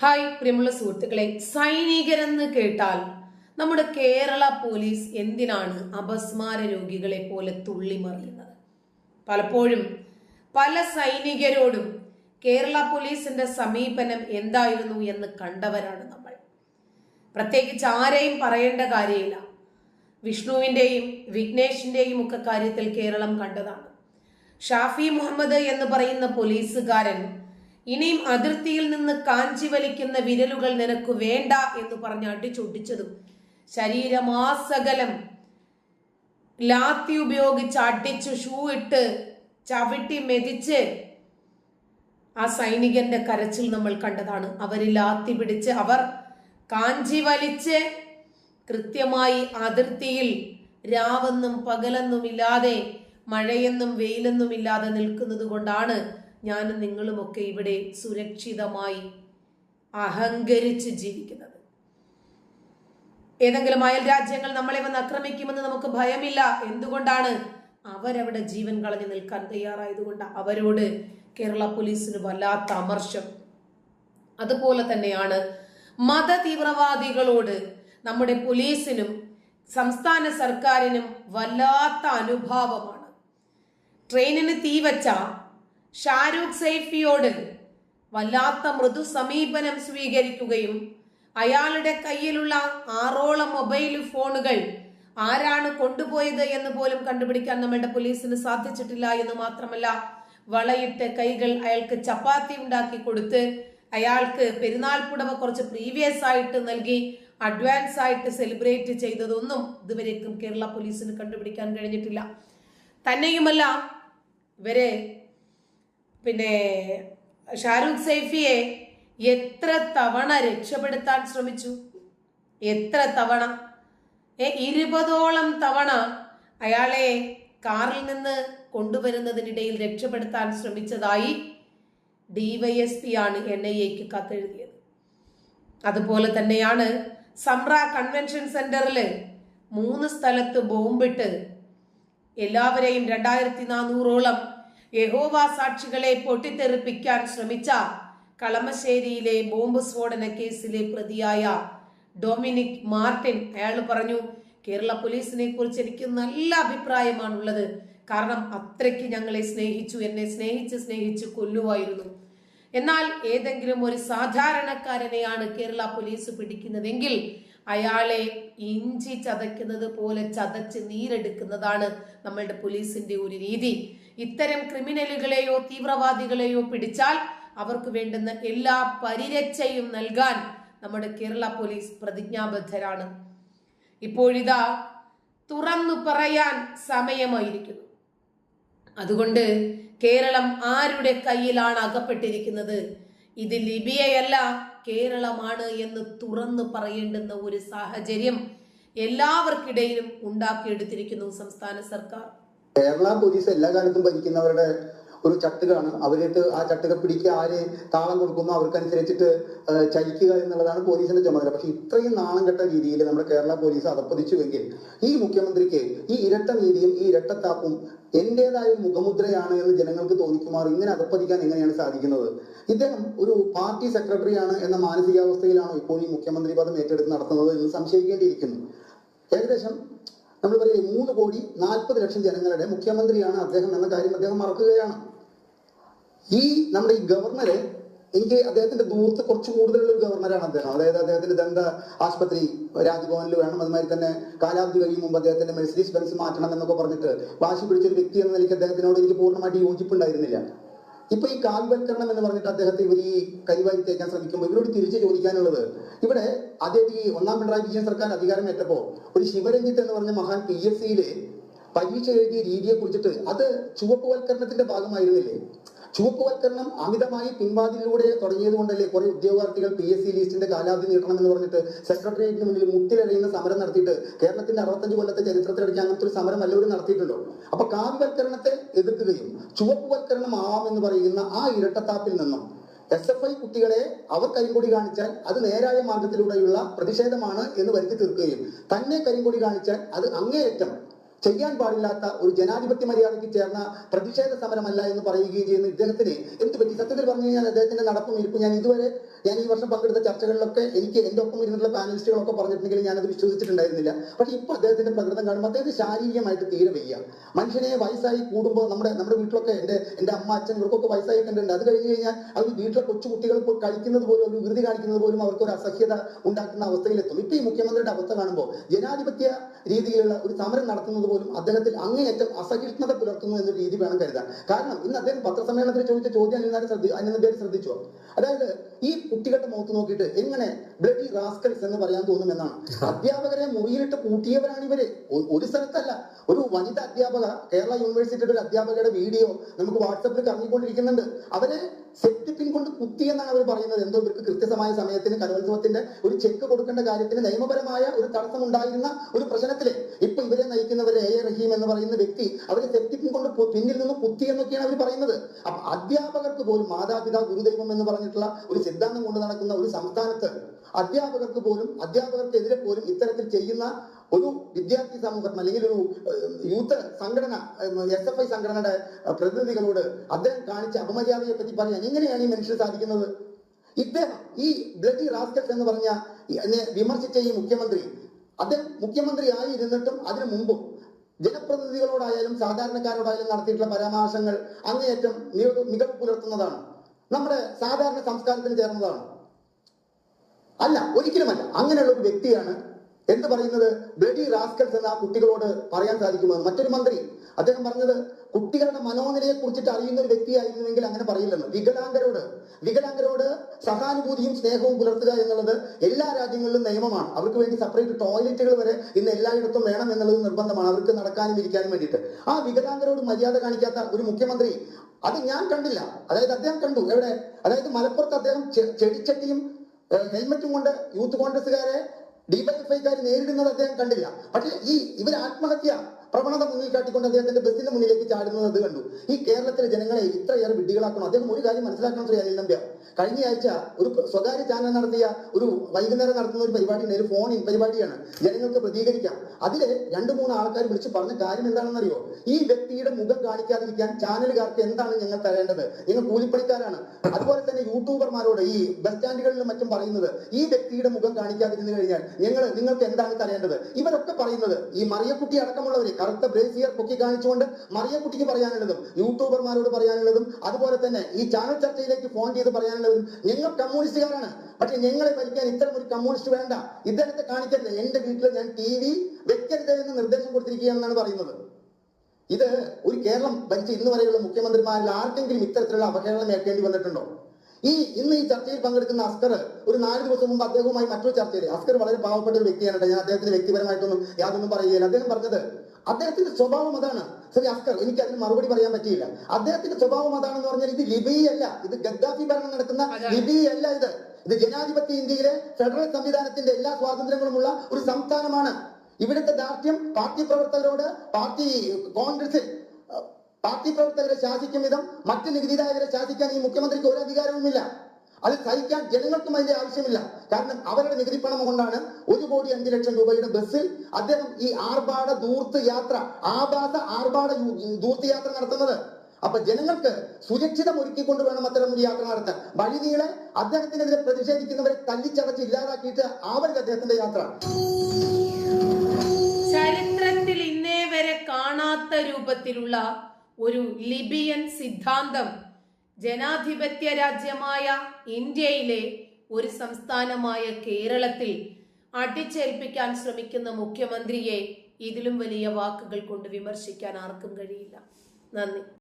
Hi പ്രിയമുള്ള സുഹൃത്തുക്കളെ. സൈനികരെന്ന് കേട്ടാൽ നമ്മുടെ കേരള പോലീസ് എന്തിനാണ് അപസ്മാര രോഗികളെ പോലെ തുള്ളിമറിയുന്നത്? പലപ്പോഴും പല സൈനികരോടും കേരള പോലീസിന്റെ സമീപനം എന്തായിരുന്നു എന്ന് കണ്ടവരാണ് നമ്മൾ. പ്രത്യേകിച്ച് ആരെയും പറയേണ്ട കാര്യമില്ല. വിഷ്ണുവിന്റെയും വിഘ്നേഷിന്റെയും ഒക്കെ കാര്യത്തിൽ കേരളം കണ്ടതാണ്. ഷാഫി മുഹമ്മദ് എന്ന് പറയുന്ന പോലീസുകാരൻ ഇനിയും അതിർത്തിയിൽ നിന്ന് കാഞ്ചി വലിക്കുന്ന വിരലുകൾ നിനക്ക് വേണ്ട എന്ന് പറഞ്ഞ് അടിച്ചൊടിച്ചതും ശരീരമാസകലം ലാത്തി ഉപയോഗിച്ച് അടിച്ച് ഷൂ ഇട്ട് ചവിട്ടി മെതിച്ച് ആ സൈനികന്റെ കരച്ചിൽ നമ്മൾ കണ്ടതാണ്. അവർ ലാത്തി പിടിച്ച് അവർ കാഞ്ചി വലിച്ച് കൃത്യമായി അതിർത്തിയിൽ രാവെന്നും പകലെന്നും ഇല്ലാതെ മഴയെന്നും വെയിലെന്നും ഇല്ലാതെ നിൽക്കുന്നത് കൊണ്ടാണ് ഞാനും നിങ്ങളുമൊക്കെ ഇവിടെ സുരക്ഷിതമായി അഹങ്കരിച്ച് ജീവിക്കുന്നത്. ഏതെങ്കിലും അയൽ രാജ്യങ്ങൾ നമ്മളെ വന്ന് ആക്രമിക്കുമെന്ന് നമുക്ക് ഭയമില്ല. എന്തുകൊണ്ടാണ് അവരവിടെ ജീവൻ കളഞ്ഞു നിൽക്കാൻ തയ്യാറായതുകൊണ്ട് അവരോട് കേരള പോലീസിന് വല്ലാത്ത അമർഷം? അതുപോലെ തന്നെയാണ് മത തീവ്രവാദികളോട് നമ്മുടെ പോലീസിനും സംസ്ഥാന സർക്കാരിനും വല്ലാത്ത അനുഭാവമാണ്. ട്രെയിനിന് തീവച്ച ഷാരൂഖ് സൈഫിയോട് വല്ലാത്ത മൃദു സമീപനം സ്വീകരിക്കുകയും അയാളുടെ കയ്യിലുള്ള ആറോളം മൊബൈൽ ഫോണുകൾ ആരാണ് കൊണ്ടുപോയത് എന്ന് പോലും കണ്ടുപിടിക്കാൻ നമ്മളുടെ പോലീസിന് സാധിച്ചിട്ടില്ല എന്ന് മാത്രമല്ല വളയിട്ട് കൈകൾ അയാൾക്ക് ചപ്പാത്തി ഉണ്ടാക്കി കൊടുത്ത് അയാൾക്ക് പെരുന്നാൾ പുടവ കുറച്ച് പ്രീവിയസ് ആയിട്ട് നൽകി അഡ്വാൻസ് ആയിട്ട് സെലിബ്രേറ്റ് ചെയ്തതൊന്നും ഇതുവരേക്കും കേരള പോലീസിന് കണ്ടുപിടിക്കാൻ കഴിഞ്ഞിട്ടില്ല. തന്നെയുമല്ല ഇവർ പിന്നെ ഷാരൂഖ് സൈഫിയെ എത്ര തവണ രക്ഷപ്പെടുത്താൻ ശ്രമിച്ചു? എത്ര തവണ? ഏ ഇരുപതോളം തവണ അയാളെ കാറിൽ നിന്ന് കൊണ്ടുവരുന്നതിനിടയിൽ രക്ഷപ്പെടുത്താൻ ശ്രമിച്ചതായി ഡിവൈഎസ്പി ആണ് എൻ ഐ എക്ക് കത്തെഴുതിയത്. അതുപോലെ തന്നെയാണ് സംറ കൺവെൻഷൻ സെന്ററിൽ മൂന്ന് സ്ഥലത്ത് ബോംബിട്ട് എല്ലാവരെയും രണ്ടായിരത്തി നാനൂറോളം യഹോവ സാക്ഷികളെ പൊട്ടിത്തെറിപ്പിക്കാൻ ശ്രമിച്ച കളമശ്ശേരിയിലെ ബോംബ് സ്ഫോടന കേസിലെ പ്രതിയായ ഡൊമിനിക് മാർട്ടിൻ അയാൾ പറഞ്ഞു കേരള പോലീസിനെ കുറിച്ച് എനിക്ക് നല്ല അഭിപ്രായമാണുള്ളത്. കാരണം അത്രയ്ക്ക് ഞങ്ങളെ സ്നേഹിച്ചു എന്നെ സ്നേഹിച്ച് സ്നേഹിച്ച് കൊല്ലുമായിരുന്നു എന്നാൽ ഏതെങ്കിലും ഒരു സാധാരണക്കാരനെയാണ് കേരള പോലീസ് പിടിക്കുന്നതെങ്കിൽ അയാളെ ഇഞ്ചി ചതയ്ക്കുന്നത് പോലെ ചതച്ച് നീരെടുക്കുന്നതാണ് നമ്മളുടെ പോലീസിന്റെ ഒരു രീതി. ഇത്തരം ക്രിമിനലുകളെയോ തീവ്രവാദികളെയോ പിടിച്ചാൽ അവർക്ക് വേണ്ടുന്ന എല്ലാ പരിരക്ഷയും നൽകാൻ നമ്മുടെ കേരള പോലീസ് പ്രതിജ്ഞാബദ്ധരാണ്. ഇപ്പോഴിതാ തുറന്നു പറയാൻ സമയമായിരിക്കുന്നു. അതുകൊണ്ട് കേരളം ആരുടെ കയ്യിലാണ് അകപ്പെട്ടിരിക്കുന്നത്? ഇത് ലിബിയയല്ല കേരളമാണ് എന്ന് തുറന്നു പറയേണ്ടുന്ന ഒരു സാഹചര്യം എല്ലാവർക്കിടയിലും ഉണ്ടാക്കിയെടുത്തിരിക്കുന്നു സംസ്ഥാന സർക്കാർ. കേരള പോലീസ് എല്ലാ കാലത്തും ഭരിക്കുന്നവരുടെ ഒരു ചട്ടുകാണ്. അവരിട്ട് ആ ചട്ടുക പിടിക്കുക ആര് താളം കൊടുക്കുന്നു അവർക്കനുസരിച്ചിട്ട് ചലിക്കുക എന്നുള്ളതാണ് പോലീസിന്റെ ചുമതല. പക്ഷെ ഇത്രയും നാണം കെട്ട രീതിയിൽ നമ്മുടെ കേരള പോലീസ് അതപ്പതിച്ചുവെങ്കിൽ ഈ മുഖ്യമന്ത്രിക്ക് ഈ ഇരട്ട നീതിയും ഈ ഇരട്ടത്താപ്പും എന്റേതായ മുഖമുദ്രയാണ് എന്ന് ജനങ്ങൾക്ക് തോന്നിക്കുമാർ ഇങ്ങനെ അതപ്പതിക്കാൻ എങ്ങനെയാണ് സാധിക്കുന്നത്? ഇദ്ദേഹം ഒരു പാർട്ടി സെക്രട്ടറിയാണ് എന്ന മാനസികാവസ്ഥയിലാണോ ഇപ്പോൾ ഈ മുഖ്യമന്ത്രി പദം ഏറ്റെടുത്ത് നടത്തുന്നത് എന്ന് സംശയിക്കേണ്ടിയിരിക്കുന്നു. ഏകദേശം നമ്മൾ പറയും മൂന്ന് കോടി നാൽപ്പത് ലക്ഷം ജനങ്ങളുടെ മുഖ്യമന്ത്രിയാണ് അദ്ദേഹം എന്ന കാര്യം അദ്ദേഹം മറക്കുകയാണ്. ഈ നമ്മുടെ ഈ ഗവർണറെ എനിക്ക് അദ്ദേഹത്തിന്റെ ദൂരത്ത് കുറച്ച് കൂടുതലുള്ള ഒരു ഗവർണറാണ് അദ്ദേഹം. അതായത് അദ്ദേഹത്തിന്റെ ദന്ത ആശുപത്രി രാജ്ഭവനിൽ വേണം. അതുമാതിരി തന്നെ കാലാവധി കഴിയും മുമ്പ് അദ്ദേഹത്തിന്റെ മെഴ്സിഡീസ് ബെൻസ് മാറ്റണം എന്നൊക്കെ പറഞ്ഞിട്ട് വാശി പിടിച്ച ഒരു വ്യക്തി എന്ന നിലയ്ക്ക് അദ്ദേഹത്തിനോട് എനിക്ക് പൂർണമായിട്ട് യോജിപ്പുണ്ടായിരുന്നില്ല. ഇപ്പൊ ഈ കാൽവൽക്കരണം എന്ന് പറഞ്ഞിട്ട് അദ്ദേഹത്തെ ഇവർ ഈ കരിവാരി തേക്കാൻ ശ്രമിക്കുമ്പോൾ ഇവരോട് തിരിച്ചു ചോദിക്കാനുള്ളത് ഇവിടെ അദ്ദേഹം ഈ ഒന്നാം പിണറായി വിജയൻ സർക്കാർ അധികാരം ഏറ്റപ്പോ ഒരു ശിവരഞ്ജിത്ത് എന്ന് പറഞ്ഞ മഹാൻ പി എസ് സിയിലെ പരീക്ഷ എഴുതിയ രീതിയെ കുറിച്ചിട്ട് അത് ചുവപ്പുവൽക്കരണത്തിന്റെ ഭാഗമായിരുന്നില്ലേ? ചുവപ്പുവൽക്കരണം അമിതമായി പിൻവാതിലൂടെ തുടങ്ങിയത് കൊണ്ടല്ലേ കുറെ ഉദ്യോഗാർത്ഥികൾ പി എസ് സി ലിസ്റ്റിന്റെ കാലാവധി നീട്ടണമെന്ന് പറഞ്ഞിട്ട് സെക്രട്ടേറിയറ്റിന് മുന്നിൽ മുട്ടിലഴിയുന്ന സമരം നടത്തിയിട്ട് കേരളത്തിന്റെ അറുപത്തഞ്ച് കൊല്ലത്തെ ചരിത്രത്തിലടിച്ച് അങ്ങനത്തെ ഒരു സമരം എല്ലാവരും നടത്തിയിട്ടുണ്ടോ? അപ്പൊ കാവ്യവൽക്കരണത്തെ എതിർക്കുകയും ചുവപ്പുവൽക്കരണം ആവാം എന്ന് പറയുന്ന ആ ഇരട്ടത്താപ്പിൽ നിന്നും എസ് എഫ് ഐ കുട്ടികളെ അവർ കരിങ്കൊടി കാണിച്ചാൽ അത് നേരായ മാർഗത്തിലൂടെയുള്ള പ്രതിഷേധമാണ് എന്ന് വരുത്തി തീർക്കുകയും തന്നെ കരിങ്കൊടി കാണിച്ചാൽ അത് അങ്ങേയറ്റം ചെയ്യാൻ പാടില്ലാത്ത ഒരു ജനാധിപത്യ മര്യാദയ്ക്ക് ചേർന്ന പ്രതിഷേധ സമരമല്ല എന്ന് പറയുകയും ചെയ്യുന്ന ഇദ്ദേഹത്തിന് എന്ത് പറ്റി? സത്യത്തിൽ പറഞ്ഞു കഴിഞ്ഞാൽ അദ്ദേഹത്തിന്റെ നടപ്പും ഇരിപ്പും ഞാൻ ഇതുവരെ ഞാൻ ഈ വർഷം പങ്കെടുത്ത ചർച്ചകളിലൊക്കെ എനിക്ക് എന്റെ ഒപ്പം ഇരുന്നിട്ടുള്ള പാനലിസ്റ്റുകളൊക്കെ പറഞ്ഞിട്ടുണ്ടെങ്കിൽ ഞാനത് വിശ്വസിച്ചിട്ടുണ്ടായിരുന്നില്ല. പക്ഷെ ഇപ്പൊ അദ്ദേഹത്തിന്റെ പ്രകൃതം കാണുമ്പോൾ അദ്ദേഹത്തിന് ശാരീരികമായിട്ട് തീരെ വയ്യ. മനുഷ്യനെ വയസ്സായി കൂടുമ്പോൾ നമ്മുടെ നമ്മുടെ വീട്ടിലൊക്കെ എന്റെ എന്റെ അമ്മ അച്ഛൻ ഇവർക്കൊക്കെ വയസ്സായി കണ്ടിട്ടുണ്ട്. അത് കഴിഞ്ഞ് കഴിഞ്ഞാൽ അവർ വീട്ടിലെ കൊച്ചുകുട്ടികൾ ഇപ്പോൾ കഴിക്കുന്നത് പോലും ഒരു വികൃതി കാണിക്കുന്നത് പോലും അവർക്ക് ഒരു അസഹ്യത ഉണ്ടാക്കുന്ന അവസ്ഥയിലെത്തും. ഇപ്പൊ ഈ മുഖ്യമന്ത്രിയുടെ അവസ്ഥ കാണുമ്പോൾ ജനാധിപത്യ രീതിയിലുള്ള ഒരു സമരം നടത്തുന്നത് പോലും അദ്ദേഹത്തിൽ അങ്ങേയറ്റം അസഹിഷ്ണുത പുലർത്തുന്നു എന്ന രീതി വേണം കരുതാൻ. കാരണം ഇന്ന് അദ്ദേഹം പത്രസമ്മേളനത്തിൽ ചോദിച്ച ചോദ്യം അനിൽ ശ്രദ്ധി പേര് ശ്രദ്ധിച്ചോ? അതായത് ഈ കുട്ടികളുടെ മുഖത്ത് നോക്കിയിട്ട് എങ്ങനെ ബ്ലഡി റാസ്കൽസ് എന്ന് പറയാൻ തോന്നുമെന്നാണ്. അധ്യാപകരെ മുറിയിലിട്ട് കൂട്ടിയവരാണ് ഇവർ. ഒരു സ്ഥലത്തല്ല. ഒരു വനിത അധ്യാപക കേരള യൂണിവേഴ്സിറ്റിയുടെ ഒരു അധ്യാപകയുടെ വീഡിയോ നമുക്ക് വാട്സപ്പിൽ കറങ്ങിക്കൊണ്ടിരിക്കുന്നുണ്ട്. അവരെ സെപ്റ്റിപ്പിൻ കൊണ്ട് കുത്തി എന്നാണ് അവർ പറയുന്നത്. എന്തോ ഇവർക്ക് കൃത്യസമായ സമയത്തിന് കലോത്സവത്തിന്റെ ഒരു ചെക്ക് കൊടുക്കേണ്ട കാര്യത്തിന് നിയമപരമായ ഒരു തടസ്സം ഉണ്ടായിരുന്ന ഒരു പ്രശ്നത്തിൽ ഇപ്പൊ ഇവരെ നയിക്കുന്നവർ എ എ റഹീം എന്ന് പറയുന്ന വ്യക്തി അവരെ തെറ്റിപ്പിക്കൊണ്ട് കൊണ്ട് പിന്നിൽ നിന്ന് കുത്തി എന്നൊക്കെയാണ് അവർ പറയുന്നത്. അപ്പൊ അധ്യാപകർക്ക് പോലും മാതാപിതാ ഗുരുദൈവം എന്ന് പറഞ്ഞിട്ടുള്ള ഒരു സിദ്ധാന്തം കൊണ്ട് നടക്കുന്ന ഒരു സംസ്ഥാനത്ത് അധ്യാപകർക്ക് പോലും അധ്യാപകർക്കെതിരെ പോലും ഇത്തരത്തിൽ ചെയ്യുന്ന ഒരു വിദ്യാർത്ഥി സമൂഹം അല്ലെങ്കിൽ ഒരു യൂത്ത് സംഘടന എസ് എഫ് ഐ സംഘടനയുടെ പ്രതിനിധികളോട് അദ്ദേഹം കാണിച്ച അപമര്യാദയെ പറ്റി പറയാൻ എങ്ങനെയാണ് ഈ മനുഷ്യൻ സാധിക്കുന്നത്? ഇദ്ദേഹം ഈ ബ്ലഡി റാസ്കറ്റ് എന്ന് പറഞ്ഞ വിമർശിച്ച ഈ മുഖ്യമന്ത്രി അദ്ദേഹം മുഖ്യമന്ത്രി ആയി ഇരുന്നിട്ടും അതിനു മുമ്പും ജനപ്രതിനിധികളോടായാലും സാധാരണക്കാരോടായാലും നടത്തിയിട്ടുള്ള പരാമർശങ്ങൾ അങ്ങേയറ്റം മികവ് പുലർത്തുന്നതാണ്. നമ്മുടെ സാധാരണ സംസ്കാരത്തിന് ചേർന്നതാണ്. അല്ല ഒരിക്കലുമല്ല. അങ്ങനെയുള്ള ഒരു വ്യക്തിയാണ് എന്ത് പറയുന്നത്? ബ്ലഡി റാസ്കൽസ് എന്ന ആ കുട്ടികളോട് പറയാൻ സാധിക്കുമെന്ന് മറ്റൊരു മന്ത്രി അദ്ദേഹം പറഞ്ഞത് കുട്ടികളുടെ മനോനിലയെ കുറിച്ചിട്ട് അറിയുന്ന ഒരു വ്യക്തിയായിരുന്നുവെങ്കിൽ അങ്ങനെ പറയില്ലെന്ന്. വികലാംഗരോട് വികലാംഗരോട് സഹാനുഭൂതിയും സ്നേഹവും പുലർത്തുക എന്നുള്ളത് എല്ലാ രാജ്യങ്ങളിലും നിയമമാണ്. അവർക്ക് വേണ്ടി സെപ്പറേറ്റ് ടോയ്ലറ്റുകൾ വരെ ഇന്ന് എല്ലായിടത്തും വേണം എന്നുള്ളത് നിർബന്ധമാണ്. അവർക്ക് നടക്കാനും ഇരിക്കാനും വേണ്ടിയിട്ട്. ആ വികലാംഗരോട് മര്യാദ കാണിക്കാത്ത ഒരു മുഖ്യമന്ത്രി അത് ഞാൻ കണ്ടില്ല. അതായത് അദ്ദേഹം കണ്ടു. എവിടെ? അതായത് മലപ്പുറത്ത് അദ്ദേഹം ചെടിച്ചട്ടിയും ഹെൽമറ്റും കൊണ്ട് യൂത്ത് കോൺഗ്രസ്സുകാരെ ഡിവൈഎഫ്ഐക്കാർ നേരിടുന്നത് അദ്ദേഹം കണ്ടില്ല. പക്ഷേ ഈ ഇവർ ആത്മഹത്യ പ്രവണത മുന്നിൽ കാട്ടിക്കൊണ്ട് അദ്ദേഹത്തിന്റെ ബസ്സിന്റെ മുന്നിലേക്ക് ചാടുന്നത് അത് കണ്ടു. ഈ കേരളത്തിലെ ജനങ്ങളെ ഇത്രയേറെ വിഡ്ഢികളാക്കണം അദ്ദേഹം ഒരു കാര്യം മനസ്സിലാക്കണം ശ്രീ അനിൽ നമ്പ്യ കഴിഞ്ഞ ആഴ്ച ഒരു സ്വകാര്യ ചാനൽ നടത്തിയ ഒരു വൈകുന്നേരം നടത്തുന്ന ഒരു പരിപാടിയുണ്ട് ഒരു ഫോൺ ഇൻ പരിപാടിയാണ്. ജനങ്ങൾക്ക് പ്രതികരിക്കാം. അതിൽ രണ്ടു മൂന്ന് ആൾക്കാർ വിളിച്ച് പറഞ്ഞ കാര്യം എന്താണെന്നറിയോ? ഈ വ്യക്തിയുടെ മുഖം കാണിക്കാതിരിക്കാൻ ചാനലുകാർക്ക് എന്താണ് ഞങ്ങൾ തരേണ്ടത്? ഞങ്ങൾ കൂലിപ്പണിക്കാരാണ്. അതുപോലെ തന്നെ യൂട്യൂബർമാരോട് ഈ ബസ് സ്റ്റാൻഡുകളിലും മറ്റും പറയുന്നത് ഈ വ്യക്തിയുടെ മുഖം കാണിക്കാതിരുന്നു കഴിഞ്ഞാൽ ഞങ്ങൾ നിങ്ങൾക്ക് എന്താണ് തരേണ്ടത്? ഇവരൊക്കെ പറയുന്നത് ഈ മറിയക്കുട്ടി അടക്കമുള്ളവരെ കറുത്ത ബ്രേസിയർ പൊക്കി കാണിച്ചുകൊണ്ട് മറിയക്കുട്ടിക്ക് പറയാനുള്ളതും യൂട്യൂബർമാരോട് പറയാനുള്ളതും അതുപോലെ തന്നെ ഈ ചാനൽ ചർച്ചയിലേക്ക് ഫോൺ ചെയ്ത് പറയാനുള്ളതും ഞങ്ങൾ കമ്മ്യൂണിസ്റ്റുകാരാണ്. പക്ഷെ ഞങ്ങളെ ഭരിക്കാൻ ഇത്തരം ഒരു കമ്മ്യൂണിസ്റ്റ് വേണ്ട. ഇദ്ദേഹത്തെ കാണിക്കരുത്. എന്റെ വീട്ടിൽ ഞാൻ ടി വി വെക്കരുത് എന്ന് നിർദ്ദേശം കൊടുത്തിരിക്കുകയാണെന്നാണ് പറയുന്നത്. ഇത് ഒരു കേരളം ഭരിച്ച ഇന്ന് വരെയുള്ള മുഖ്യമന്ത്രിമാരിൽ ആർക്കെങ്കിലും ഇത്തരത്തിലുള്ള അവഹേളനം ഏൽക്കേണ്ടി വന്നിട്ടുണ്ടോ? ഈ ഇന്ന് ഈ ചർച്ചയിൽ പങ്കെടുക്കുന്ന അസ്കർ ഒരു നാല് ദിവസം മുമ്പ് അദ്ദേഹവുമായി മറ്റൊരു ചർച്ചയിൽ അസ്കർ വളരെ പാവപ്പെട്ട ഒരു വ്യക്തിയാണ്. ഞാൻ അദ്ദേഹത്തിന് വ്യക്തിപരമായിട്ടൊന്നും യാതൊന്നും പറയുകയില്ല. അദ്ദേഹം പറഞ്ഞത് അദ്ദേഹത്തിന്റെ സ്വഭാവം അതാണ്. ശരി അസ്കർ എനിക്ക് അതിന് മറുപടി പറയാൻ പറ്റിയില്ല. അദ്ദേഹത്തിന്റെ സ്വഭാവം അതാണെന്ന് പറഞ്ഞാൽ ഇത് ലിബിയല്ല. ഇത് ഗദ്ദാഫി ഭരണം നടക്കുന്ന. ലിബിയല്ല ഇത്. ഇത് ജനാധിപത്യ ഇന്ത്യയിലെ ഫെഡറൽ സംവിധാനത്തിന്റെ എല്ലാ സ്വാതന്ത്ര്യങ്ങളുമുള്ള ഒരു സംസ്ഥാനമാണ്. ഇവിടുത്തെ ദാർഢ്യം പാർട്ടി പ്രവർത്തകരോട് പാർട്ടി കോൺഗ്രസിൽ പാർട്ടി പ്രവർത്തകരെ ശാസിക്കും വിധം മറ്റ് നികുതിദായകരെ ശാസിക്കാൻ ഈ മുഖ്യമന്ത്രിക്ക് ഒരു അധികാരവുമില്ല. അത് സഹിക്കാൻ ജനങ്ങൾക്കും അതിന്റെ ആവശ്യമില്ല. കാരണം അവരുടെ നികുതി പണം കൊണ്ടാണ് ഒരു കോടി അഞ്ചു ലക്ഷം രൂപയുടെ ബസ്സിൽ അദ്ദേഹം ഈ ആർഭാട ദൂർത്ത് യാത്ര ആഭാസ ആർഭാട ദൂർത്ത് യാത്ര നടത്തുന്നത്. അപ്പൊ ജനങ്ങൾക്ക് സുരക്ഷിതം ഒരുക്കിക്കൊണ്ട് വേണം അത്തരം ഒരു യാത്ര നടത്താൻ. വഴിനീളെ അദ്ദേഹത്തിനെതിരെ പ്രതിഷേധിക്കുന്നവരെ തല്ലിച്ചടച്ച് ഇല്ലാതാക്കിയിട്ട് ആവരുത് അദ്ദേഹത്തിന്റെ യാത്ര. ചരിത്രത്തിൽ ഇന്നേ വരെ കാണാത്ത രൂപത്തിലുള്ള ഒരു ലിബിയൻ സിദ്ധാന്തം ജനാധിപത്യ രാജ്യമായ ഇന്ത്യയിലെ ഒരു സംസ്ഥാനമായ കേരളത്തിൽ അടിച്ചേൽപ്പിക്കാൻ ശ്രമിക്കുന്ന മുഖ്യമന്ത്രിയെ ഇതിലും വലിയ വാക്കുകൾ കൊണ്ട് വിമർശിക്കാൻ ആർക്കും കഴിയില്ല. നന്ദി.